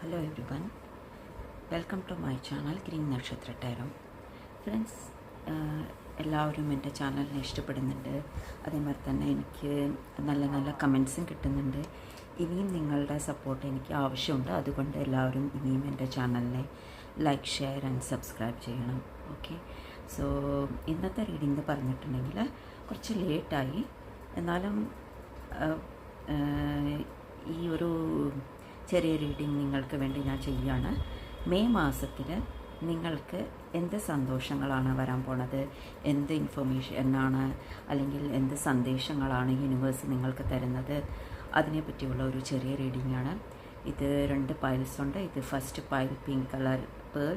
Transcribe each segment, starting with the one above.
Hello everyone welcome to my channel green Nakshatra tarot friends എല്ലാവരും എന്റെ ചാനലിനെ ഇഷ്ടപ്പെടുന്നുണ്ട്. അതേമാതിരി തന്നെ എനിക്ക് നല്ല നല്ല കമൻസും കിട്ടുന്നുണ്ട്. ഇനിയും നിങ്ങളുടെ സപ്പോർട്ട് എനിക്ക് ആവശ്യമുണ്ട്. അതുകൊണ്ട് എല്ലാവരും ഇനിയും എന്റെ ചാനലിനെ ലൈക്ക് ഷെയർ ആൻഡ് സബ്സ്ക്രൈബ് ചെയ്യണം. ഓക്കെ സോ ഇന്നത്തെ റീഡിംഗ് പറഞ്ഞിട്ടുണ്ടെങ്കിൽ കുറച്ച് ലേറ്റായി എന്നാലും ഈ ഒരു ചെറിയ റീഡിങ് നിങ്ങൾക്ക് വേണ്ടി ഞാൻ ചെയ്യുകയാണ്. മെയ് മാസത്തിൽ നിങ്ങൾക്ക് എന്ത് സന്തോഷങ്ങളാണ് വരാൻ പോണത്? എന്ത് ഇൻഫർമേഷൻ ആണ് അല്ലെങ്കിൽ എന്ത് സന്ദേശങ്ങളാണ് യൂണിവേഴ്സ് നിങ്ങൾക്ക് തരുന്നത്? അതിനെ പറ്റിയുള്ള ഒരു ചെറിയ റീഡിംഗ് ആണ്. ഇത് രണ്ട് പൈൽസ് ഉണ്ട്. ഇത് first pile pink colour pearl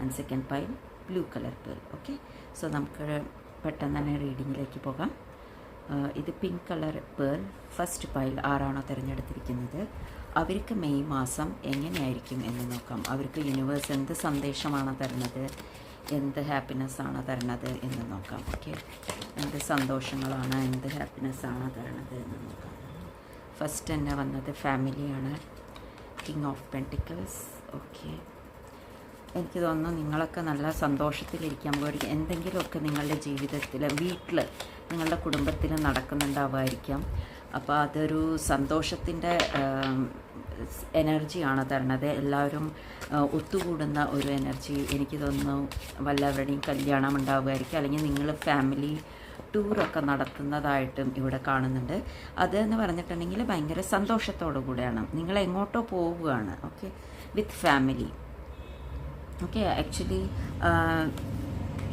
and second pile blue colour pearl okay so നമുക്ക് പെട്ടെന്ന് തന്നെ റീഡിങ്ങിലേക്ക് പോകാം. ഇത് pink colour pearl first pile ആരാണോ തിരഞ്ഞെടുത്തിരിക്കുന്നത്? അവർക്ക് മെയ് മാസം എങ്ങനെയായിരിക്കും എന്ന് നോക്കാം. അവർക്ക് യൂണിവേഴ്സ് എന്ത് സന്ദേശമാണ് തരുന്നത്? എന്ത് ഹാപ്പിനെസ് ആണ് തരുന്നത് എന്ന് നോക്കാം. ഓക്കെ എന്ത് സന്തോഷങ്ങളാണ് എന്ത് ഹാപ്പിനെസ് ആണ് തരുന്നത് എന്ന് നോക്കാം. ഫസ്റ്റ് തന്നെ വന്നത് ഫാമിലിയാണ് കിങ് ഓഫ് പെന്റിക്കിൾസ് ഓക്കെ എനിക്ക് തോന്നുന്നു നിങ്ങളൊക്കെ നല്ല സന്തോഷത്തിലിരിക്കാൻ പോയി എന്തെങ്കിലുമൊക്കെ നിങ്ങളുടെ ജീവിതത്തിൽ വീട്ടിൽ നിങ്ങളുടെ കുടുംബത്തിൽ നടക്കുന്നുണ്ടാവുമായിരിക്കാം അപ്പോൾ അതൊരു സന്തോഷത്തിന്റെ എനർജിയാണ് തരണത്. എല്ലാവരും ഒത്തുകൂടുന്ന ഒരു എനർജി എനിക്ക് തോന്നുന്നു വല്ലവരുടെയും കല്യാണം ഉണ്ടാവുമായിരിക്കും. അല്ലെങ്കിൽ നിങ്ങൾ ഫാമിലി ടൂറൊക്കെ നടത്തുന്നതായിട്ടും ഇവിടെ കാണുന്നുണ്ട്. അതെന്ന് പറഞ്ഞിട്ടുണ്ടെങ്കിൽ ഭയങ്കര സന്തോഷത്തോടു കൂടെയാണ്. നിങ്ങൾ എങ്ങോട്ടോ പോവുകയാണ്. Okay? With family. Okay? Actually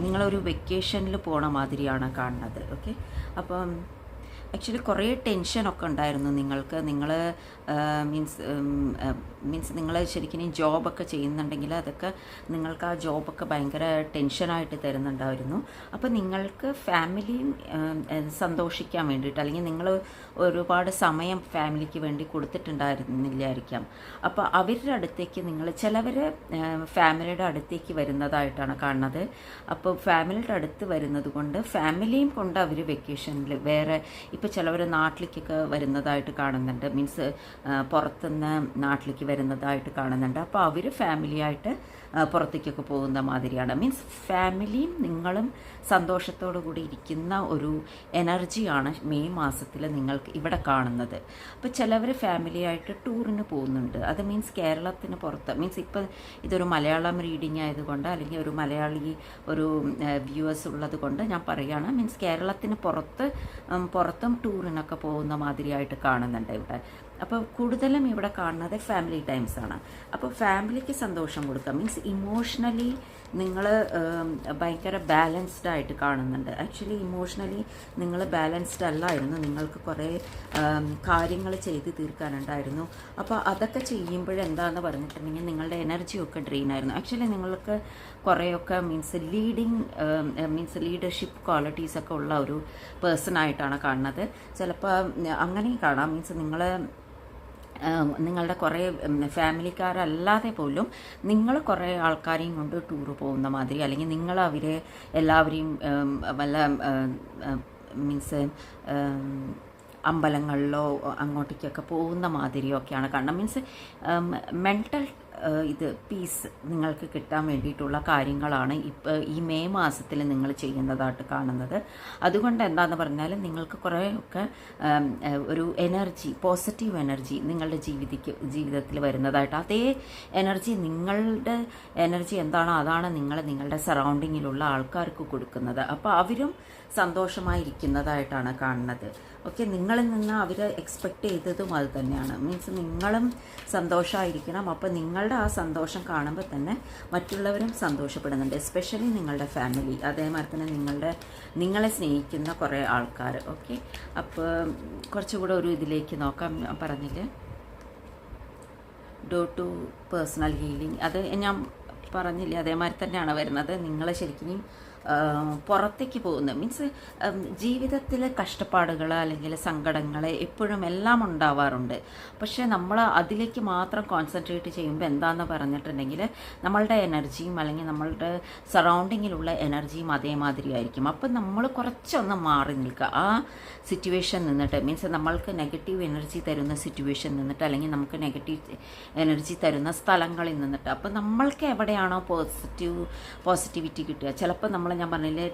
നിങ്ങളൊരു വെക്കേഷനിൽ പോണ മാതിരിയാണ് കാണുന്നത്. ഓക്കെ? അപ്പം ആക്ച്വലി കുറേ ടെൻഷനൊക്കെ ഉണ്ടായിരുന്നു നിങ്ങൾക്ക്. നിങ്ങൾ മീൻസ് മീൻസ് നിങ്ങൾ ശരിക്കും ജോബൊക്കെ ചെയ്യുന്നുണ്ടെങ്കിൽ അതൊക്കെ നിങ്ങൾക്ക് ആ ജോബൊക്കെ ഭയങ്കര ടെൻഷനായിട്ട് തരുന്നുണ്ടായിരുന്നു. അപ്പോൾ നിങ്ങൾക്ക് ഫാമിലിയും സന്തോഷിക്കാൻ വേണ്ടിയിട്ട് അല്ലെങ്കിൽ നിങ്ങൾ ഒരുപാട് സമയം ഫാമിലിക്ക് വേണ്ടി കൊടുത്തിട്ടുണ്ടായിരുന്നില്ലായിരിക്കാം. അപ്പോൾ അവരുടെ അടുത്തേക്ക് നിങ്ങൾ ചിലവർ ഫാമിലിയുടെ അടുത്തേക്ക് വരുന്നതായിട്ടാണ് കാണുന്നത്. അപ്പോൾ ഫാമിലിയുടെ അടുത്ത് വരുന്നത് കൊണ്ട് ഫാമിലിയും കൊണ്ട് അവർ വെക്കേഷനിൽ വേറെ ഇപ്പോൾ ചിലവർ നാട്ടിലേക്കൊക്കെ വരുന്നതായിട്ട് കാണുന്നുണ്ട്. മീൻസ് പുറത്തുനിന്ന് നാട്ടിലേക്ക് വരുന്നതായിട്ട് കാണുന്നുണ്ട്. അപ്പോൾ അവർ ഫാമിലിയായിട്ട് പുറത്തേക്കൊക്കെ പോകുന്ന മാതിരിയാണ്. മീൻസ് ഫാമിലിയും നിങ്ങളും സന്തോഷത്തോടു കൂടി ഇരിക്കുന്ന ഒരു എനർജിയാണ് മെയ് മാസത്തിൽ നിങ്ങൾക്ക് ഇവിടെ കാണുന്നത്. അപ്പോൾ ചിലവർ ഫാമിലിയായിട്ട് ടൂറിന് പോകുന്നുണ്ട്. അത് മീൻസ് കേരളത്തിന് പുറത്ത്. മീൻസ് ഇപ്പം ഇതൊരു മലയാളം റീഡിംഗ് ആയതുകൊണ്ട് അല്ലെങ്കിൽ ഒരു മലയാളി ഒരു വ്യൂവേഴ്സ് ഉള്ളത് കൊണ്ട് ഞാൻ പറയുകയാണ് മീൻസ് കേരളത്തിന് പുറത്ത് പുറത്തും ടൂറിനൊക്കെ പോകുന്ന മാതിരിയായിട്ട് കാണുന്നുണ്ട് ഇവിടെ. അപ്പോൾ കൂടുതലും ഇവിടെ കാണുന്നത് ഫാമിലി ടൈംസ് ആണ്. അപ്പോൾ ഫാമിലിക്ക് സന്തോഷം കൊടുക്കുക. മീൻസ് ഇമോഷണലി നിങ്ങൾ ഭയങ്കര ബാലൻസ്ഡ് ആയിട്ട് കാണുന്നുണ്ട്. ആക്ച്വലി ഇമോഷണലി നിങ്ങൾ ബാലൻസ്ഡ് അല്ലായിരുന്നു. നിങ്ങൾക്ക് കുറേ കാര്യങ്ങൾ ചെയ്ത് തീർക്കാനുണ്ടായിരുന്നു. അപ്പോൾ അതൊക്കെ ചെയ്യുമ്പോഴെന്താന്ന് പറഞ്ഞിട്ടുണ്ടെങ്കിൽ നിങ്ങളുടെ എനർജിയൊക്കെ ഡ്രെയിൻ ആയിരുന്നു. ആക്ച്വലി നിങ്ങൾക്ക് കുറേയൊക്കെ മീൻസ് ലീഡിങ് മീൻസ് ലീഡർഷിപ്പ് ക്വാളിറ്റീസൊക്കെ ഉള്ള ഒരു പേഴ്സൺ ആയിട്ടാണ് കാണുന്നത്. ചിലപ്പോൾ അങ്ങനെയും കാണാം. മീൻസ് നിങ്ങൾ നിങ്ങളുടെ കുറേ ഫാമിലിക്കാരല്ലാതെ പോലും നിങ്ങൾ കുറേ ആൾക്കാരെയും കൊണ്ട് ടൂറ് പോകുന്ന മാതിരി അല്ലെങ്കിൽ നിങ്ങൾ അവരെ എല്ലാവരെയും വല്ല മീൻസ് അമ്പലങ്ങളിലോ അങ്ങോട്ടേക്കൊക്കെ പോകുന്ന മാതിരിയൊക്കെയാണ് കാരണം മീൻസ് മെന്റൽ ഇത് പീസ് നിങ്ങൾക്ക് കിട്ടാൻ വേണ്ടിയിട്ടുള്ള കാര്യങ്ങളാണ് ഇപ്പോൾ ഈ മെയ് മാസത്തിൽ നിങ്ങൾ ചെയ്യുന്നതായിട്ട് കാണുന്നത്. അതുകൊണ്ട് എന്താണെന്ന് പറഞ്ഞാൽ നിങ്ങൾക്ക് കുറേയൊക്കെ ഒരു എനർജി പോസിറ്റീവ് എനർജി നിങ്ങളുടെ ജീവിതയ്ക്ക് ജീവിതത്തിൽ വരുന്നതായിട്ട്. അതേ എനർജി നിങ്ങളുടെ എനർജി എന്താണോ അതാണ് നിങ്ങൾ നിങ്ങളുടെ സറൗണ്ടിങ്ങിലുള്ള ആൾക്കാർക്ക് കൊടുക്കുന്നത്. അപ്പോൾ അവരും സന്തോഷമായിരിക്കുന്നതായിട്ടാണ് കാണുന്നത്. ഓക്കെ നിങ്ങളിൽ നിന്ന് അവർ എക്സ്പെക്റ്റ് ചെയ്തതും അത് തന്നെയാണ്. മീൻസ് നിങ്ങളും സന്തോഷമായിരിക്കണം അപ്പോൾ നിങ്ങളുടെ ആ സന്തോഷം കാണുമ്പോൾ തന്നെ മറ്റുള്ളവരും സന്തോഷപ്പെടുന്നുണ്ട്. എസ്പെഷ്യലി നിങ്ങളുടെ ഫാമിലി അതേമാതിരി തന്നെ നിങ്ങളുടെ നിങ്ങളെ സ്നേഹിക്കുന്ന കുറേ ആൾക്കാർ ഓക്കെ അപ്പോൾ കുറച്ചുകൂടെ ഒരു ഇതിലേക്ക് നോക്കാം. പറഞ്ഞില്ലേ? ഡോ ടു പേഴ്സണൽ ഹീലിംഗ് അത് ഞാൻ പറഞ്ഞില്ലേ? അതേമാതിരി തന്നെയാണ് വരുന്നത്. നിങ്ങളെ ശരിക്കും പുറത്തേക്ക് പോകുന്നത് മീൻസ് ജീവിതത്തിലെ കഷ്ടപ്പാടുകൾ അല്ലെങ്കിൽ സങ്കടങ്ങൾ എപ്പോഴും എല്ലാം ഉണ്ടാവാറുണ്ട്. പക്ഷേ നമ്മൾ അതിലേക്ക് മാത്രം കോൺസെൻട്രേറ്റ് ചെയ്യുമ്പോൾ എന്താണെന്ന് പറഞ്ഞിട്ടുണ്ടെങ്കിൽ നമ്മളുടെ എനർജിയും അല്ലെങ്കിൽ നമ്മളുടെ സറൗണ്ടിങ്ങിലുള്ള എനർജിയും അതേമാതിരി ആയിരിക്കും. അപ്പം നമ്മൾ കുറച്ചൊന്ന് മാറി നിൽക്കുക. ആ സിറ്റുവേഷൻ നിന്നിട്ട് മീൻസ് നമ്മൾക്ക് നെഗറ്റീവ് എനർജി തരുന്ന സിറ്റുവേഷൻ നിന്നിട്ട് അല്ലെങ്കിൽ നമുക്ക് നെഗറ്റീവ് എനർജി തരുന്ന സ്ഥലങ്ങളിൽ നിന്നിട്ട് അപ്പം നമ്മൾക്ക് എവിടെയാണോ പോസിറ്റീവ് പോസിറ്റിവിറ്റി കിട്ടുക. ചിലപ്പോൾ നമ്മൾ ഞാൻ പറഞ്ഞില്ലേ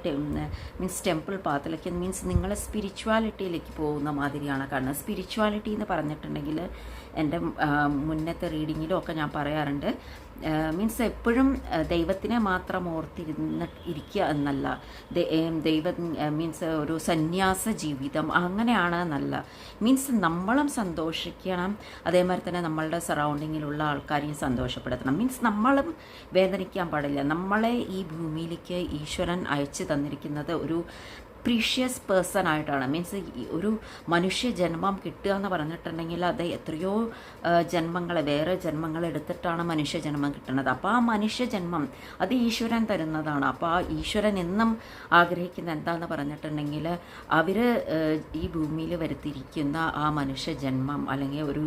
മീൻസ് ടെമ്പിൾ പാത്തിലേക്ക് മീൻസ് നിങ്ങളെ സ്പിരിച്വാലിറ്റിയിലേക്ക് പോകുന്ന മാതിരിയാണ്. കാരണം സ്പിരിച്വാലിറ്റി എന്ന് പറഞ്ഞിട്ടുണ്ടെങ്കിൽ എന്റെ മുന്നത്തെ റീഡിങ്ങിലും ഒക്കെ ഞാൻ പറയാറുണ്ട്. മീൻസ് എപ്പോഴും ദൈവത്തിനെ മാത്രം ഓർത്തിരുന്ന് ഇരിക്കുക എന്നല്ല. ദൈവ മീൻസ് ഒരു സന്യാസ ജീവിതം അങ്ങനെയാണ് എന്നല്ല. മീൻസ് നമ്മളും സന്തോഷിക്കണം. അതേമാതിരി തന്നെ നമ്മളുടെ സറൗണ്ടിങ്ങിലുള്ള ആൾക്കാരെയും സന്തോഷപ്പെടുത്തണം. മീൻസ് നമ്മളും വേദനിക്കാൻ പാടില്ല. നമ്മളെ ഈ ഭൂമിയിലേക്ക് ഈശ്വരൻ അയച്ചു തന്നിരിക്കുന്നത് ഒരു പ്രീഷ്യസ് പേഴ്സൺ ആയിട്ടാണ്. മീൻസ് ഒരു മനുഷ്യ ജന്മം കിട്ടുക എന്ന് പറഞ്ഞിട്ടുണ്ടെങ്കിൽ അത് എത്രയോ ജന്മങ്ങളെ വേറെ ജന്മങ്ങൾ എടുത്തിട്ടാണ് മനുഷ്യ ജന്മം കിട്ടുന്നത്. അപ്പോൾ ആ മനുഷ്യ ജന്മം അത് ഈശ്വരൻ തരുന്നതാണ്. അപ്പോൾ ആ ഈശ്വരൻ എന്നും ആഗ്രഹിക്കുന്ന എന്താണെന്ന് പറഞ്ഞിട്ടുണ്ടെങ്കിൽ അവർ ഈ ഭൂമിയിൽ വരുത്തിയിരിക്കുന്ന ആ മനുഷ്യ ജന്മം അല്ലെങ്കിൽ ഒരു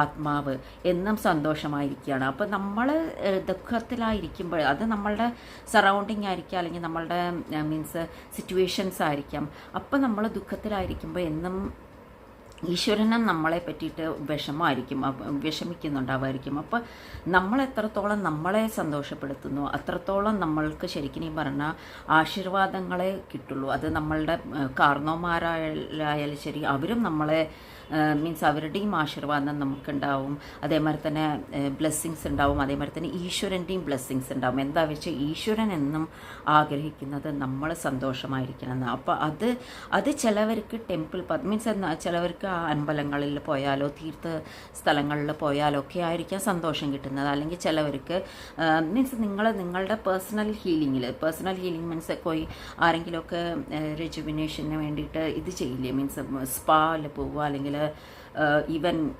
ആത്മാവ് എന്നും സന്തോഷമായിരിക്കുകയാണ്. അപ്പോൾ നമ്മൾ ദുഃഖത്തിലായിരിക്കുമ്പോൾ അത് നമ്മളുടെ സറൗണ്ടിങ് ആയിരിക്കുക അല്ലെങ്കിൽ നമ്മളുടെ മീൻസ് സിറ്റുവേഷൻസ് ആയിരിക്കാം. അപ്പം നമ്മൾ ദുഃഖത്തിലായിരിക്കുമ്പോൾ എന്നും ഈശ്വരനും നമ്മളെ പറ്റിയിട്ട് വിഷമമായിരിക്കും വിഷമിക്കുന്നുണ്ടാവുമായിരിക്കും അപ്പോൾ നമ്മൾ എത്രത്തോളം നമ്മളെ സന്തോഷപ്പെടുത്തുന്നു അത്രത്തോളം നമ്മൾക്ക് ശരിക്കും ഈ പറഞ്ഞ ആശീർവാദങ്ങളെ കിട്ടുള്ളൂ. അത് നമ്മളുടെ കാർന്നോമാരായാലും ശരി അവരും നമ്മളെ മീൻസ് അവരുടെയും ആശീർവാദം നമുക്കുണ്ടാവും. അതേമാതിരി തന്നെ ബ്ലെസ്സിങ്സ് ഉണ്ടാവും. അതേമാതിരി തന്നെ ഈശ്വരന്റെയും ബ്ലെസ്സിങ്സ് ഉണ്ടാവും. എന്താ വെച്ചാൽ ഈശ്വരൻ എന്നും ആഗ്രഹിക്കുന്നത് നമ്മൾ സന്തോഷമായിരിക്കണം എന്ന്. അപ്പോൾ അത് അത് ചിലവർക്ക് ടെമ്പിൾ മീൻസ് ചിലവർക്ക് അമ്പലങ്ങളിൽ പോയാലോ തീർത്ഥ സ്ഥലങ്ങളിൽ പോയാലോ ഒക്കെ ആയിരിക്കാം സന്തോഷം കിട്ടുന്നത്. അല്ലെങ്കിൽ ചിലവർക്ക് മീൻസ് നിങ്ങൾ നിങ്ങളുടെ പേഴ്സണൽ ഹീലിങ്ങിൽ പേഴ്സണൽ ഹീലിംഗ് മീൻസ് പോയി ആരെങ്കിലുമൊക്കെ റെജുവിനേഷന് വേണ്ടിയിട്ട് ഇത് ചെയ്യില്ലേ? മീൻസ് സ്പായിൽ പോവുക അല്ലെങ്കിൽ ഈവൻ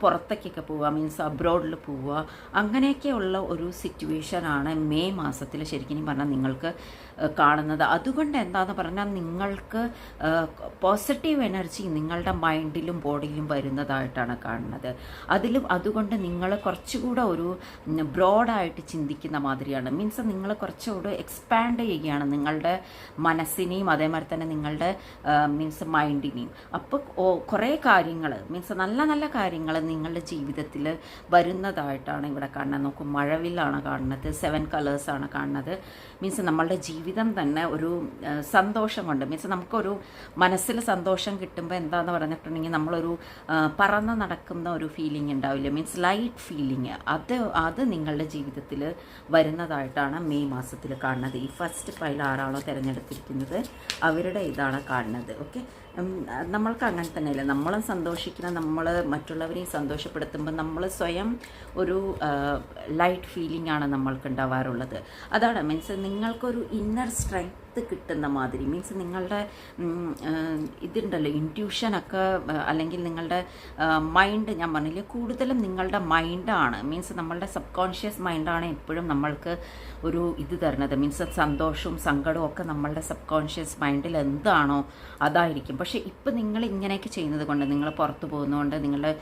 പുറത്തേക്കൊക്കെ പോവുക മീൻസ് അബ്രോഡിൽ പോവുക അങ്ങനെയൊക്കെയുള്ള ഒരു സിറ്റുവേഷനാണ് മെയ് മാസത്തിൽ ശരിക്കും പറഞ്ഞാൽ നിങ്ങൾക്ക് കാണുന്നത്. അതുകൊണ്ട് എന്താണെന്ന് പറഞ്ഞാൽ നിങ്ങൾക്ക് പോസിറ്റീവ് എനർജി നിങ്ങളുടെ മൈൻഡിലും ബോഡിയിലും വരുന്നതായിട്ടാണ് കാണുന്നത്. അതിലും അതുകൊണ്ട് നിങ്ങൾ കുറച്ചുകൂടെ ഒരു ബ്രോഡായിട്ട് ചിന്തിക്കുന്ന മാതിരിയാണ്. മീൻസ് നിങ്ങൾ കുറച്ചുകൂടെ എക്സ്പാൻഡ് ചെയ്യുകയാണ് നിങ്ങളുടെ മനസ്സിനെയും അതേമാതിരി തന്നെ നിങ്ങളുടെ മീൻസ് മൈൻഡിനെയും അപ്പോൾ കുറേ കാര്യങ്ങൾ മീൻസ് നല്ല നല്ല കാര്യങ്ങൾ നിങ്ങളുടെ ജീവിതത്തിൽ വരുന്നതായിട്ടാണ് ഇവിടെ കാണുന്നത്. നോക്കും മഴവില്ലാണ് കാണുന്നത് സെവൻ കളേഴ്സാണ് കാണുന്നത്. മീൻസ് നമ്മളുടെ ജീവിതം തന്നെ ഒരു സന്തോഷം കൊണ്ട് മീൻസ് നമുക്കൊരു മനസ്സിൽ സന്തോഷം കിട്ടുമ്പോൾ എന്താണെന്ന് പറഞ്ഞിട്ടുണ്ടെങ്കിൽ നമ്മളൊരു പറന്ന് നടക്കുന്ന ഒരു ഫീലിംഗ് ഉണ്ടാവില്ല? മീൻസ് ലൈറ്റ് ഫീലിംഗ് അത് അത് നിങ്ങളുടെ ജീവിതത്തിൽ വരുന്നതായിട്ടാണ് മെയ് മാസത്തിൽ കാണുന്നത്. ഈ ഫസ്റ്റ് ഫയൽ ആരാണോ തിരഞ്ഞെടുത്തിരിക്കുന്നത് അവരുടെ ഇതാണ് കാണുന്നത്. ഓക്കെ നമ്മൾക്ക് അങ്ങനെ തന്നെയല്ല? നമ്മളും സന്തോഷിക്കണം നമ്മൾ മറ്റുള്ളവരെയും സന്തോഷപ്പെടുത്തുമ്പോൾ നമ്മൾ സ്വയം ഒരു ലൈറ്റ് ഫീലിംഗ് ആണ് നമ്മൾക്ക് ഉണ്ടാവാറുള്ളത്. അതാണ് മീൻസ് നിങ്ങൾക്കൊരു ഇന്നർ സ്ട്രെങ്ത് കിട്ടുന്ന മാതിരി. മീൻസ് നിങ്ങളുടെ ഇതുണ്ടല്ലോ ഇന്റ്യൂഷനൊക്കെ അല്ലെങ്കിൽ നിങ്ങളുടെ മൈൻഡ് ഞാൻ പറഞ്ഞില്ലേ കൂടുതലും നിങ്ങളുടെ മൈൻഡാണ് മീൻസ് നമ്മളുടെ സബ് കോൺഷ്യസ് മൈൻഡാണ് എപ്പോഴും നമ്മൾക്ക് ഒരു ഇത് തരുന്നത്. മീൻസ് സന്തോഷവും സങ്കടവും ഒക്കെ നമ്മളുടെ സബ് കോൺഷ്യസ് മൈൻഡിൽ എന്താണോ അതായിരിക്കും. പക്ഷേ ഇപ്പം നിങ്ങൾ ഇങ്ങനെയൊക്കെ ചെയ്യുന്നത് കൊണ്ട് നിങ്ങൾ പുറത്തു പോകുന്നതുകൊണ്ട് നിങ്ങളുടെ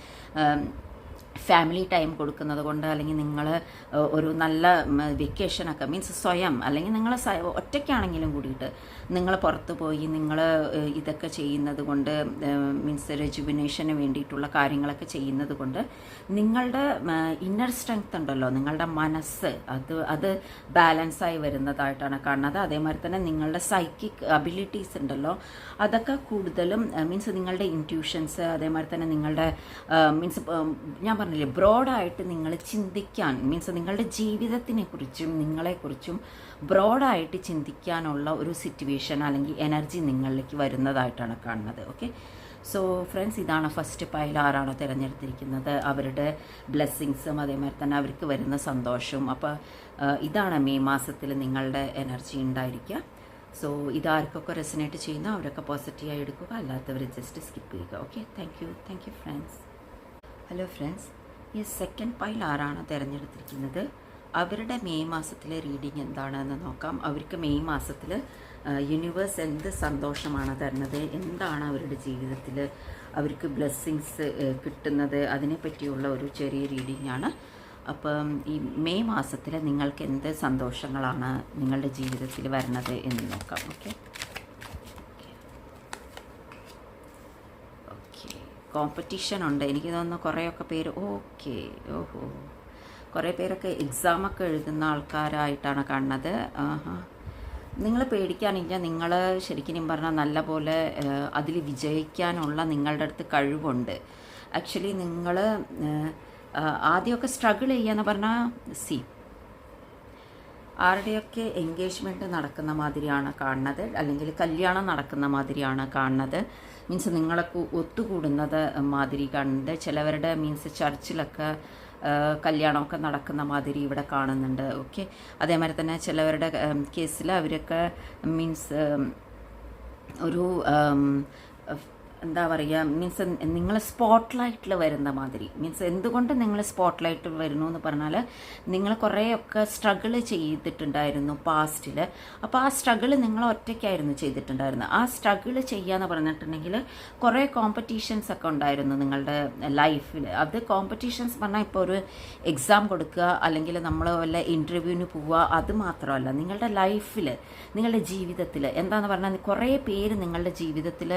ഫാമിലി ടൈം കൊടുക്കുന്നത് കൊണ്ട് അല്ലെങ്കിൽ നിങ്ങൾ ഒരു നല്ല വെക്കേഷനൊക്കെ മീൻസ് സ്വയം അല്ലെങ്കിൽ നിങ്ങൾ ഒറ്റയ്ക്കാണെങ്കിലും കൂടിയിട്ട് നിങ്ങൾ പുറത്ത് പോയി നിങ്ങൾ ഇതൊക്കെ ചെയ്യുന്നത് കൊണ്ട് മീൻസ് റെജുവിനേഷന് വേണ്ടിയിട്ടുള്ള കാര്യങ്ങളൊക്കെ ചെയ്യുന്നത് കൊണ്ട് നിങ്ങളുടെ ഇന്നർ സ്ട്രെങ്ത് ഉണ്ടല്ലോ നിങ്ങളുടെ മനസ്സ് അത് അത് ബാലൻസായി വരുന്നതായിട്ടാണ് കാണുന്നത്. അതേമാതിരി തന്നെ നിങ്ങളുടെ സൈക്കിക് അബിലിറ്റീസ് ഉണ്ടല്ലോ അതൊക്കെ കൂടുതലും മീൻസ് നിങ്ങളുടെ ഇന്റ്യൂഷൻസ് അതേമാതിരി തന്നെ നിങ്ങളുടെ മീൻസ് ഞാൻ പറഞ്ഞില്ലേ ബ്രോഡായിട്ട് നിങ്ങൾ ചിന്തിക്കാൻ മീൻസ് നിങ്ങളുടെ ജീവിതത്തിനെ കുറിച്ചും നിങ്ങളെക്കുറിച്ചും ബ്രോഡായിട്ട് ചിന്തിക്കാനുള്ള ഒരു സിറ്റുവേഷൻ അല്ലെങ്കിൽ എനർജി നിങ്ങളിലേക്ക് വരുന്നതായിട്ടാണ് കാണുന്നത് ഓക്കെ സോ ഫ്രണ്ട്സ് ഇതാണ് ഫസ്റ്റ് പൈൽ ആരാണോ തിരഞ്ഞെടുത്തിരിക്കുന്നത്. അവരുടെ ബ്ലെസ്സിങ്സും അതേമാതിരി തന്നെ അവർക്ക് വരുന്ന സന്തോഷവും. അപ്പോൾ ഇതാണ് മെയ് മാസത്തിൽ നിങ്ങളുടെ എനർജി ഉണ്ടായിരിക്കുക. സോ ഇതാർക്കൊക്കെ റെസിനേറ്റ് ചെയ്യുന്നോ അവരൊക്കെ പോസിറ്റീവായി എടുക്കുക. അല്ലാത്തവർ ജസ്റ്റ് സ്കിപ്പ് ചെയ്യുക okay thank you thank you friends hello friends ഈ സെക്കൻഡ് പൈൽ ആരാണ് തിരഞ്ഞെടുത്തിരിക്കുന്നത്? അവരുടെ മെയ് മാസത്തിലെ റീഡിങ് എന്താണെന്ന് നോക്കാം. അവർക്ക് മെയ് മാസത്തിൽ യൂണിവേഴ്സ് എന്ത് സന്തോഷമാണ് തരുന്നത്? എന്താണ് അവരുടെ ജീവിതത്തിൽ അവർക്ക് ബ്ലെസ്സിങ്സ് കിട്ടുന്നത്? അതിനെപ്പറ്റിയുള്ള ഒരു ചെറിയ റീഡിംഗ് ആണ്. അപ്പം ഈ മെയ് മാസത്തിൽ നിങ്ങൾക്ക് എന്ത് സന്തോഷങ്ങളാണ് നിങ്ങളുടെ ജീവിതത്തിൽ വരുന്നത് എന്ന് നോക്കാം. ഓക്കെ ഓക്കെ കോമ്പറ്റീഷൻ ഉണ്ട്. എനിക്ക് തോന്നുന്നു കുറേയൊക്കെ പേര് ഓക്കെ ഓഹോ. കുറേ പേരൊക്കെ എക്സാമൊക്കെ എഴുതുന്ന ആൾക്കാരായിട്ടാണ് കാണുന്നത്. നിങ്ങൾ പേടിക്കാനില്ല. നിങ്ങൾ ശരിക്കും പറഞ്ഞാൽ നല്ലപോലെ അതിൽ വിജയിക്കാനുള്ള നിങ്ങളുടെ അടുത്ത് കഴിവുണ്ട്. ആക്ച്വലി നിങ്ങൾ ആദ്യമൊക്കെ സ്ട്രഗിൾ ചെയ്യാന്ന് പറഞ്ഞാൽ സി ആരുടെയൊക്കെ എൻഗേജ്മെന്റ് നടക്കുന്ന മാതിരിയാണ് കാണുന്നത്? അല്ലെങ്കിൽ കല്യാണം നടക്കുന്ന മാതിരിയാണ് കാണുന്നത്? മീൻസ് നിങ്ങളൊക്കെ ഒത്തുകൂടുന്നത് മാതിരി കാണുന്നുണ്ട് ചിലവരുടെ മീൻസ് ചർച്ചിലൊക്കെ കല്യാണമൊക്കെ നടക്കുന്ന മാതിരി ഇവിടെ കാണുന്നുണ്ട്. ഓക്കെ അതേമാതിരി തന്നെ ചിലവരുടെ കേസിൽ അവരൊക്കെ മീൻസ് ഒരു എന്താ പറയുക മീൻസ് നിങ്ങൾ സ്പോട്ട് ലൈറ്റിൽ വരുന്ന മാതിരി. മീൻസ് എന്തുകൊണ്ട് നിങ്ങൾ സ്പോട്ട് ലൈറ്റിൽ വരുന്നു എന്ന് പറഞ്ഞാൽ നിങ്ങൾ കുറേയൊക്കെ സ്ട്രഗിൾ ചെയ്തിട്ടുണ്ടായിരുന്നു പാസ്റ്റിൽ അപ്പോൾ ആ സ്ട്രഗിൾ നിങ്ങൾ ഒറ്റയ്ക്കായിരുന്നു ചെയ്തിട്ടുണ്ടായിരുന്നത് ആ സ്ട്രഗിൾ ചെയ്യാന്ന് പറഞ്ഞിട്ടുണ്ടെങ്കിൽ കുറേ കോമ്പറ്റീഷൻസ് ഒക്കെ ഉണ്ടായിരുന്നു നിങ്ങളുടെ ലൈഫിൽ അത് കോമ്പറ്റീഷൻസ് പറഞ്ഞാൽ ഇപ്പോൾ ഒരു എക്സാം കൊടുക്കുക അല്ലെങ്കിൽ നമ്മൾ വല്ല ഇന്റർവ്യൂവിന് പോവുക അത് മാത്രമല്ല. നിങ്ങളുടെ ലൈഫിൽ നിങ്ങളുടെ ജീവിതത്തിൽ എന്താണെന്ന് പറഞ്ഞാൽ കുറേ പേര് നിങ്ങളുടെ ജീവിതത്തിൽ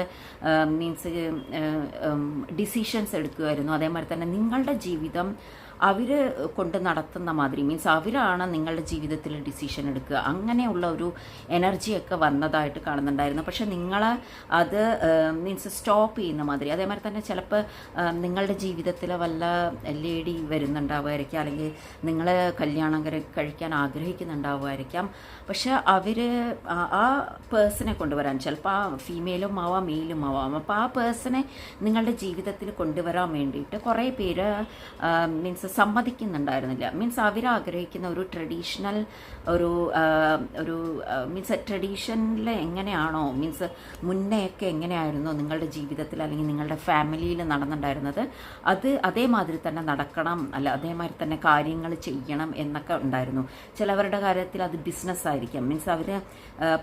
ഡിസിഷൻസ് എടുക്കുമായിരുന്നു അതേമാതിരി തന്നെ നിങ്ങളുടെ ജീവിതം അവർ കൊണ്ട് നടത്തുന്ന മാതിരി മീൻസ് അവരാണ് നിങ്ങളുടെ ജീവിതത്തിൽ ഡിസിഷൻ എടുക്കുക. അങ്ങനെയുള്ള ഒരു എനർജിയൊക്കെ വന്നതായിട്ട് കാണുന്നുണ്ടായിരുന്നു. പക്ഷെ നിങ്ങളെ അത് മീൻസ് സ്റ്റോപ്പ് ചെയ്യുന്ന മാതിരി അതേമാതിരി തന്നെ ചിലപ്പോൾ നിങ്ങളുടെ ജീവിതത്തിൽ വല്ല ലേഡി വരുന്നുണ്ടാവുമായിരിക്കാം അല്ലെങ്കിൽ നിങ്ങൾ കല്യാണം കഴിക്കാൻ ആഗ്രഹിക്കുന്നുണ്ടാവുമായിരിക്കാം. പക്ഷെ അവർ ആ പേഴ്സണെ കൊണ്ടുവരാൻ ചിലപ്പോൾ ആ ഫീമെയിലും ആവാം മെയിലും ആവാം. അപ്പോൾ ആ പേഴ്സണെ നിങ്ങളുടെ ജീവിതത്തിൽ കൊണ്ടുവരാൻ വേണ്ടിയിട്ട് കുറേ പേര് മീൻസ് സമ്മതിക്കുന്നുണ്ടായിരുന്നില്ല. മീൻസ് അവർ ആഗ്രഹിക്കുന്ന ഒരു ട്രഡീഷണൽ ഒരു ഒരു മീൻസ് ട്രഡീഷനിൽ എങ്ങനെയാണോ മീൻസ് മുന്നേയൊക്കെ എങ്ങനെയായിരുന്നു നിങ്ങളുടെ ജീവിതത്തിൽ അല്ലെങ്കിൽ നിങ്ങളുടെ ഫാമിലിയിൽ നടന്നിട്ടുണ്ടായിരുന്നത് അത് അതേമാതിരി തന്നെ നടക്കണം അല്ല അതേമാതിരി തന്നെ കാര്യങ്ങൾ ചെയ്യണം എന്നൊക്കെ ഉണ്ടായിരുന്നു. ചിലവരുടെ കാര്യത്തിൽ അത് ബിസിനസ് ആയിരിക്കാം. മീൻസ് അവർ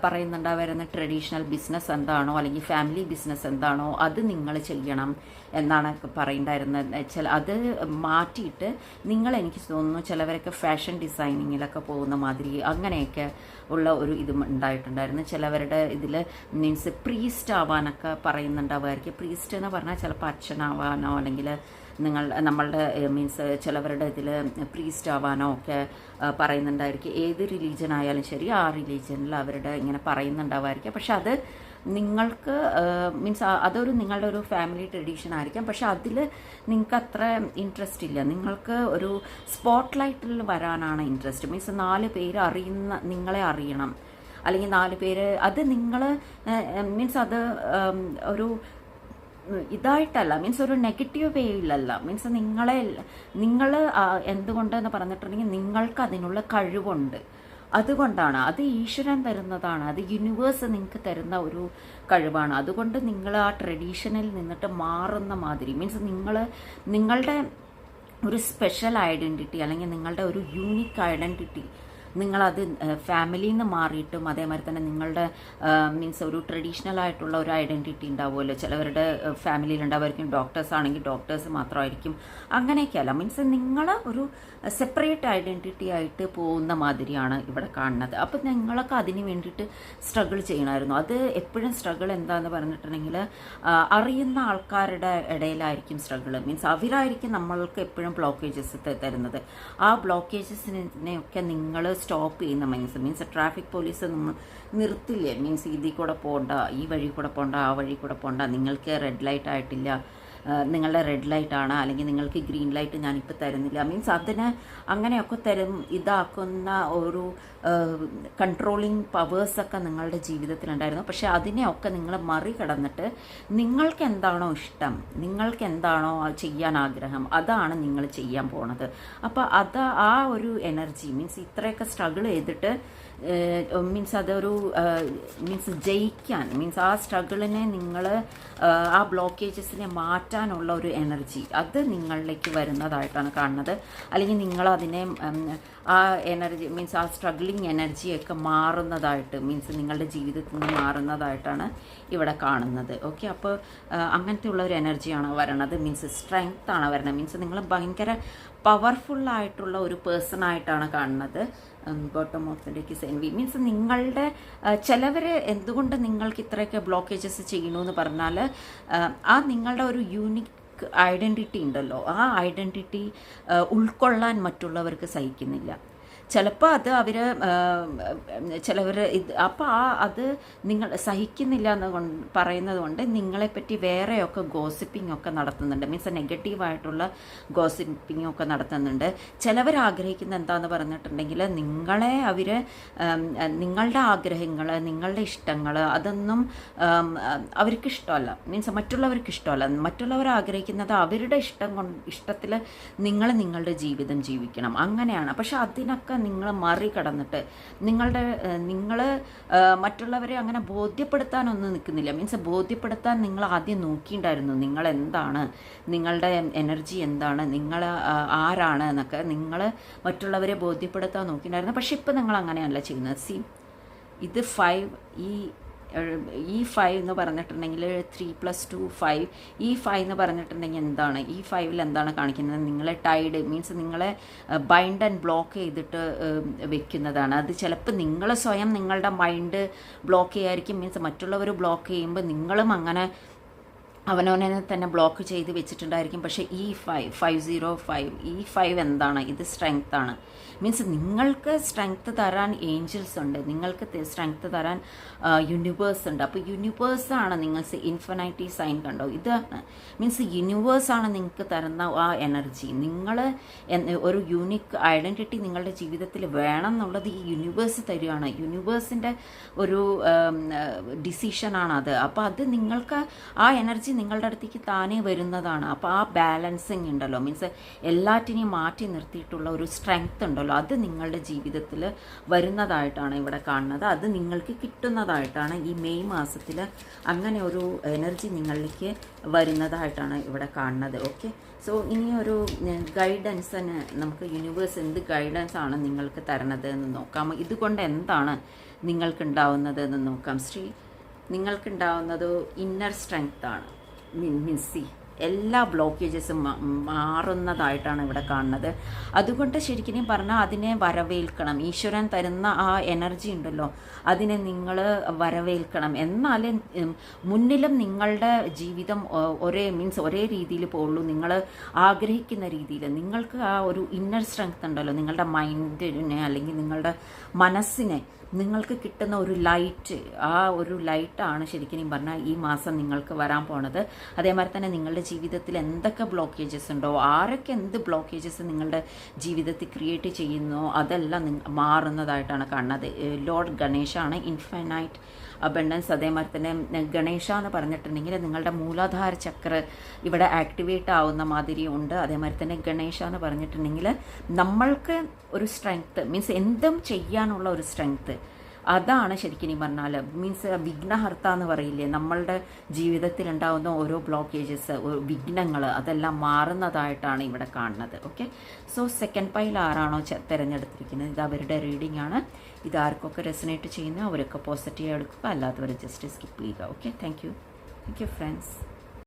പറയുന്നുണ്ടാവുന്ന ട്രഡീഷണൽ ബിസിനസ് എന്താണോ അല്ലെങ്കിൽ ഫാമിലി ബിസിനസ് എന്താണോ അത് നിങ്ങൾ ചെയ്യണം എന്നാണ് പറയുണ്ടായിരുന്നത് ചില അത് മാറ്റിയിട്ട് നിങ്ങൾ എനിക്ക് തോന്നുന്നു ചിലവരൊക്കെ ഫാഷൻ ഡിസൈനിങ്ങിലൊക്കെ പോകുന്ന മാതിരി അങ്ങനെയൊക്കെ ഉള്ള ഒരു ഇത് ഉണ്ടായിട്ടുണ്ടായിരുന്നു. ചിലവരുടെ ഇതിൽ മീൻസ് പ്രീസ്റ്റ് ആവാനൊക്കെ പറയുന്നുണ്ടാവുമായിരിക്കും. പ്രീസ്റ്റ് എന്ന് പറഞ്ഞാൽ ചിലപ്പോൾ അച്ഛനാവാനോ അല്ലെങ്കിൽ നിങ്ങൾ നമ്മളുടെ മീൻസ് ചിലവരുടെ ഇതിൽ പ്രീസ്റ്റ് ആവാനോ ഒക്കെ പറയുന്നുണ്ടായിരിക്കും. ഏത് റിലീജിയൻ ആയാലും ശരി ആ റിലീജിയനിൽ അവരുടെ ഇങ്ങനെ പറയുന്നുണ്ടാവുമായിരിക്കും. പക്ഷെ അത് നിങ്ങൾക്ക് മീൻസ് അതൊരു നിങ്ങളുടെ ഒരു ഫാമിലി ട്രഡീഷൻ ആയിരിക്കാം. പക്ഷെ അതിൽ നിങ്ങൾക്ക് അത്ര ഇൻട്രസ്റ്റ് ഇല്ല. നിങ്ങൾക്ക് ഒരു സ്പോട്ട് ലൈറ്റിൽ വരാനാണ് ഇൻട്രസ്റ്റ് മീൻസ് നാല് പേര് അറിയുന്ന നിങ്ങളെ അറിയണം. അല്ലെങ്കിൽ നാല് പേര് അത് നിങ്ങൾ മീൻസ് അത് ഒരു ഇതായിട്ടല്ല. മീൻസ് ഒരു നെഗറ്റീവ് വേയിലല്ല മീൻസ് നിങ്ങളെ നിങ്ങൾ എന്തുകൊണ്ടെന്ന് പറഞ്ഞിട്ടുണ്ടെങ്കിൽ നിങ്ങൾക്ക് അതിനുള്ള കഴിവുണ്ട്. അതുകൊണ്ടാണ് അത് ഈശ്വരൻ തരുന്നതാണ് അത് യൂണിവേഴ്സ് നിങ്ങൾക്ക് തരുന്ന ഒരു കഴിവാണ്. അതുകൊണ്ട് നിങ്ങൾ ആ ട്രഡീഷനിൽ നിന്നിട്ട് മാറുന്ന മാതിരി മീൻസ് നിങ്ങൾ നിങ്ങളുടെ ഒരു സ്പെഷ്യൽ ഐഡന്റിറ്റി അല്ലെങ്കിൽ നിങ്ങളുടെ ഒരു യൂണിക് ഐഡന്റിറ്റി നിങ്ങളത് ഫാമിലിയിൽ നിന്ന് മാറിയിട്ടും അതേമാതിരി തന്നെ നിങ്ങളുടെ മീൻസ് ഒരു ട്രഡീഷണൽ ആയിട്ടുള്ള ഒരു ഐഡന്റിറ്റി ഉണ്ടാവുമല്ലോ. ചിലവരുടെ ഫാമിലിയിൽ ഉണ്ടാവുമായിരിക്കും ഡോക്ടേഴ്സ് ആണെങ്കിൽ ഡോക്ടേഴ്സ് മാത്രമായിരിക്കും. അങ്ങനെയൊക്കെയല്ല. മീൻസ് നിങ്ങൾ ഒരു സെപ്പറേറ്റ് ഐഡന്റിറ്റി ആയിട്ട് പോകുന്ന മാതിരിയാണ് ഇവിടെ കാണുന്നത്. അപ്പം നിങ്ങളൊക്കെ അതിന് വേണ്ടിയിട്ട് സ്ട്രഗിൾ ചെയ്യണമായിരുന്നു. അത് എപ്പോഴും സ്ട്രഗിൾ എന്താന്ന് പറഞ്ഞിട്ടുണ്ടെങ്കിൽ അറിയുന്ന ആൾക്കാരുടെ ഇടയിലായിരിക്കും സ്ട്രഗിൾ. മീൻസ് അവരായിരിക്കും നമ്മൾക്ക് എപ്പോഴും ബ്ലോക്കേജസ് തരുന്നത്. ആ ബ്ലോക്കേജസിനെയൊക്കെ നിങ്ങൾ സ്റ്റോപ്പ് ചെയ്യുന്ന മീൻസ് മീൻസ് ട്രാഫിക് പോലീസ് നിർത്തില്ലേ? മീൻസ് ഇതിൽ കൂടെ പോകണ്ട ഈ വഴി കൂടെ പോകണ്ട ആ വഴി കൂടെ പോകണ്ട നിങ്ങൾക്ക് റെഡ് ലൈറ്റ് ആയിട്ടില്ല. നിങ്ങളുടെ റെഡ് ലൈറ്റ് ആണ് അല്ലെങ്കിൽ നിങ്ങൾക്ക് ഗ്രീൻ ലൈറ്റ് ഞാനിപ്പോൾ തരുന്നില്ല. മീൻസ് അതിന് അങ്ങനെയൊക്കെ തരും ഇതാക്കുന്ന ഒരു കൺട്രോളിങ് പവേഴ്സൊക്കെ നിങ്ങളുടെ ജീവിതത്തിലുണ്ടായിരുന്നു. പക്ഷേ അതിനെയൊക്കെ നിങ്ങൾ മറികടന്നിട്ട് നിങ്ങൾക്ക് എന്താണോ ഇഷ്ടം നിങ്ങൾക്ക് എന്താണോ ചെയ്യാൻ ആഗ്രഹം അതാണ് നിങ്ങൾ ചെയ്യാൻ പോണത്. അപ്പോൾ അത് ആ ഒരു എനർജി മീൻസ് ഇത്രയൊക്കെ സ്ട്രഗിൾ ചെയ്തിട്ട് മീൻസ് അതൊരു മീൻസ് ജയിക്കാൻ മീൻസ് ആ സ്ട്രഗിളിനെ നിങ്ങൾ ആ ബ്ലോക്കേജസിനെ മാറ്റാനുള്ള ഒരു എനർജി അത് നിങ്ങളിലേക്ക് വരുന്നതായിട്ടാണ് കാണുന്നത്. അല്ലെങ്കിൽ നിങ്ങൾ അതിനെ ആ എനർജി മീൻസ് ആ സ്ട്രഗ്ലിങ് എനർജിയൊക്കെ മാറുന്നതായിട്ട് മീൻസ് നിങ്ങളുടെ ജീവിതത്തിൽ നിന്ന് മാറുന്നതായിട്ടാണ് ഇവിടെ കാണുന്നത്. ഓക്കെ അപ്പോൾ അങ്ങനത്തെ ഉള്ള ഒരു എനർജിയാണ് വരണത്. മീൻസ് സ്ട്രെങ്ത് ആണ് വരണത്. മീൻസ് നിങ്ങൾ ഭയങ്കര പവർഫുള്ളായിട്ടുള്ള ഒരു പേഴ്സണായിട്ടാണ് കാണുന്നത്. ബോട്ടം ഓഫ് ദ ഡേക്ക് സെൻ വി മീൻസ് നിങ്ങളുടെ ചിലവർ എന്തുകൊണ്ട് നിങ്ങൾക്ക് ഇത്രയൊക്കെ ബ്ലോക്കേജസ് ചെയ്യണമെന്ന് പറഞ്ഞാൽ ആ നിങ്ങളുടെ ഒരു യൂണിക് ഐഡന്റിറ്റി ഉണ്ടല്ലോ. ആ ഐഡന്റിറ്റി ഉൾക്കൊള്ളാൻ മറ്റുള്ളവർക്ക് സഹിക്കുന്നില്ല. ചിലപ്പോൾ അത് അവർ ചിലവർ ഇത് അപ്പോൾ ആ അത് നിങ്ങൾ സഹിക്കുന്നില്ല എന്ന് പറയുന്നത് കൊണ്ട് നിങ്ങളെപ്പറ്റി വേറെയൊക്കെ ഗോസിപ്പിംഗ് ഒക്കെ നടത്തുന്നുണ്ട്. മീൻസ് നെഗറ്റീവായിട്ടുള്ള ഗോസിപ്പിംഗ് ഒക്കെ നടത്തുന്നുണ്ട്. ചിലവർ ആഗ്രഹിക്കുന്ന എന്താന്ന് പറഞ്ഞിട്ടുണ്ടെങ്കിൽ നിങ്ങളെ അവർ നിങ്ങളുടെ ആഗ്രഹങ്ങൾ നിങ്ങളുടെ ഇഷ്ടങ്ങൾ അതൊന്നും അവർക്ക് ഇഷ്ടമല്ല മീൻസ് മറ്റുള്ളവർക്ക് ഇഷ്ടമല്ല മറ്റുള്ളവർ ആഗ്രഹിക്കുന്നത് അവരുടെ ഇഷ്ടം കൊണ്ട് ഇഷ്ടത്തിൽ നിങ്ങൾ നിങ്ങളുടെ ജീവിതം ജീവിക്കണം. അങ്ങനെയാണ്. പക്ഷെ അതിനൊക്കെ നിങ്ങൾ മറികടന്നിട്ട്. നിങ്ങളുടെ നിങ്ങൾ മറ്റുള്ളവരെ അങ്ങനെ ബോധ്യപ്പെടുത്താനൊന്നും നിൽക്കുന്നില്ല. മീൻസ് ബോധ്യപ്പെടുത്താൻ നിങ്ങൾ ആദ്യം നോക്കിയിട്ടുണ്ടായിരുന്നു നിങ്ങൾ എന്താണ് നിങ്ങളുടെ എനർജി എന്താണ് നിങ്ങൾ ആരാണ് എന്നൊക്കെ നിങ്ങൾ മറ്റുള്ളവരെ ബോധ്യപ്പെടുത്താൻ നോക്കിയിട്ടുണ്ടായിരുന്നു. പക്ഷെ ഇപ്പം നിങ്ങൾ അങ്ങനെയല്ല ചെയ്യുന്നത്. സി ഇത് ഫൈവ് ഈ ഈ ഫൈവ് എന്ന് പറഞ്ഞിട്ടുണ്ടെങ്കിൽ ത്രീ പ്ലസ് ടു ഫൈവ് ഈ ഫൈവ് എന്ന് പറഞ്ഞിട്ടുണ്ടെങ്കിൽ എന്താണ്? ഈ ഫൈവിൽ എന്താണ് കാണിക്കുന്നത്? നിങ്ങളെ ടൈഡ് മീൻസ് നിങ്ങളെ ബൈൻഡ് ആൻഡ് ബ്ലോക്ക് ചെയ്തിട്ട് വെക്കുന്നതാണ്. അത് ചിലപ്പോൾ നിങ്ങൾ സ്വയം നിങ്ങളുടെ മൈൻഡ് ബ്ലോക്ക് ചെയ്യായിരിക്കും. മീൻസ് മറ്റുള്ളവർ ബ്ലോക്ക് ചെയ്യുമ്പോൾ നിങ്ങളും അങ്ങനെ അവനവനെ തന്നെ ബ്ലോക്ക് ചെയ്ത് വെച്ചിട്ടുണ്ടായിരിക്കും. പക്ഷേ ഈ ഫൈവ് ഫൈവ് സീറോ ഫൈവ് ഈ ഫൈവ് എന്താണ്? ഇത് സ്ട്രെങ്ത് ആണ്. മീൻസ് നിങ്ങൾക്ക് സ്ട്രെങ്ത് തരാൻ ഏഞ്ചൽസ് ഉണ്ട്. നിങ്ങൾക്ക് സ്ട്രെങ്ത് തരാൻ യൂണിവേഴ്സ് ഉണ്ട്. അപ്പോൾ യൂണിവേഴ്സ് ആണ് നിങ്ങൾ ഇൻഫിനൈറ്റി സൈൻ കണ്ടോ? ഇതാണ്. മീൻസ് യൂണിവേഴ്സ് ആണ് നിങ്ങൾക്ക് തരുന്ന ആ എനർജി നിങ്ങൾ ഒരു യൂണിക് ഐഡന്റിറ്റി നിങ്ങളുടെ ജീവിതത്തിൽ വേണം എന്നുള്ളത് ഈ യൂണിവേഴ്സ് തരികയാണ് യൂണിവേഴ്സിന്റെ ഒരു ഡിസിഷനാണ് അത്. അപ്പോൾ അത് നിങ്ങൾക്ക് ആ എനർജി നിങ്ങളുടെ അടുത്തേക്ക് താനേ വരുന്നതാണ്. അപ്പോൾ ആ ബാലൻസിങ് ഉണ്ടല്ലോ. മീൻസ് എല്ലാറ്റിനെയും മാറ്റി നിർത്തിയിട്ടുള്ള ഒരു സ്ട്രെങ്ത് ഉണ്ടല്ലോ. അത് നിങ്ങളുടെ ജീവിതത്തിൽ വരുന്നതായിട്ടാണ് ഇവിടെ കാണുന്നത്. അത് നിങ്ങൾക്ക് കിട്ടുന്നതായിട്ടാണ് ഈ മെയ് മാസത്തിൽ അങ്ങനെ ഒരു എനർജി നിങ്ങളിലേക്ക് വരുന്നതായിട്ടാണ് ഇവിടെ കാണുന്നത്. ഓക്കെ? സോ ഇനി ഒരു ഗൈഡൻസിന് നമുക്ക് യൂണിവേഴ്സ് എന്ത് ഗൈഡൻസ് ആണ് നിങ്ങൾക്ക് തരണത് എന്ന് നോക്കാം. ഇതുകൊണ്ട് എന്താണ് നിങ്ങൾക്കുണ്ടാവുന്നത് എന്ന് നോക്കാം. ശ്രീ നിങ്ങൾക്കുണ്ടാവുന്നത് ഇന്നർ സ്ട്രെങ്ത് ആണ് മീൻസ് സി എല്ലാ ബ്ലോക്കേജസും മാറുന്നതായിട്ടാണ് ഇവിടെ കാണുന്നത്. അതുകൊണ്ട് ശരിക്കും പറഞ്ഞാൽ അതിനെ വരവേൽക്കണം. ഈശ്വരൻ തരുന്ന ആ എനർജി ഉണ്ടല്ലോ അതിനെ നിങ്ങൾ വരവേൽക്കണം. എന്നാലേ മുന്നിലും നിങ്ങളുടെ ജീവിതം ഒരേ മീൻസ് ഒരേ രീതിയിൽ പോകുള്ളൂ നിങ്ങൾ ആഗ്രഹിക്കുന്ന രീതിയിൽ. നിങ്ങൾക്ക് ആ ഒരു ഇന്നർ സ്ട്രെങ്ത് ഉണ്ടല്ലോ നിങ്ങളുടെ മൈൻഡിനെ അല്ലെങ്കിൽ നിങ്ങളുടെ മനസ്സിനെ നിങ്ങൾക്ക് കിട്ടുന്ന ഒരു ലൈറ്റ് ആ ഒരു ലൈറ്റാണ് ശരിക്കും പറഞ്ഞാൽ ഈ മാസം നിങ്ങൾക്ക് വരാൻ പോണത്. അതേമാതിരി തന്നെ നിങ്ങളുടെ ജീവിതത്തിൽ എന്തൊക്കെ ബ്ലോക്കേജസ് ഉണ്ടോ ആരൊക്കെ എന്ത് ബ്ലോക്കേജസ് നിങ്ങളുടെ ജീവിതത്തിൽ ക്രിയേറ്റ് ചെയ്യുന്നോ അതെല്ലാം മാറുന്നതായിട്ടാണ് കാണുന്നത്. ലോർഡ് ഗണേശാണ് ഇൻഫൈനൈറ്റ് അബണ്ടൻസ് അതേമാതിരി തന്നെ ഗണേശ എന്ന് പറഞ്ഞിട്ടുണ്ടെങ്കിൽ നിങ്ങളുടെ മൂലാധാര ചക്ര ഇവിടെ ആക്ടിവേറ്റ് ആവുന്ന മാതിരി ഉണ്ട്. അതേമാതിരി തന്നെ ഗണേശ എന്ന് പറഞ്ഞിട്ടുണ്ടെങ്കിൽ നമ്മൾക്ക് ഒരു സ്ട്രെങ്ത്ത് മീൻസ് എന്തും ചെയ്യാനുള്ള ഒരു സ്ട്രെങ്ത്ത് അതാണ് ശരിക്കും പറഞ്ഞാൽ മീൻസ് വിഘ്നഹർത്ത എന്ന് പറയില്ലേ നമ്മളുടെ ജീവിതത്തിൽ ഉണ്ടാകുന്ന ഓരോ ബ്ലോക്കേജസ് വിഘ്നങ്ങൾ അതെല്ലാം മാറുന്നതായിട്ടാണ് ഇവിടെ കാണുന്നത്. ഓക്കെ സോ സെക്കൻഡ് പൈൽ ആരാണോ തിരഞ്ഞെടുത്തിരിക്കുന്നത്? ഇത് അവരുടെ റീഡിംഗ് ആണ്. ഇത് ആർക്കൊക്കെ റെസിനേറ്റ് ചെയ്യുന്ന അവരൊക്കെ പോസിറ്റീവ് എടുക്കുക അല്ലാത്തവർ ജസ്റ്റ് സ്കിപ്പ് ചെയ്യുക. Okay thank you thank you friends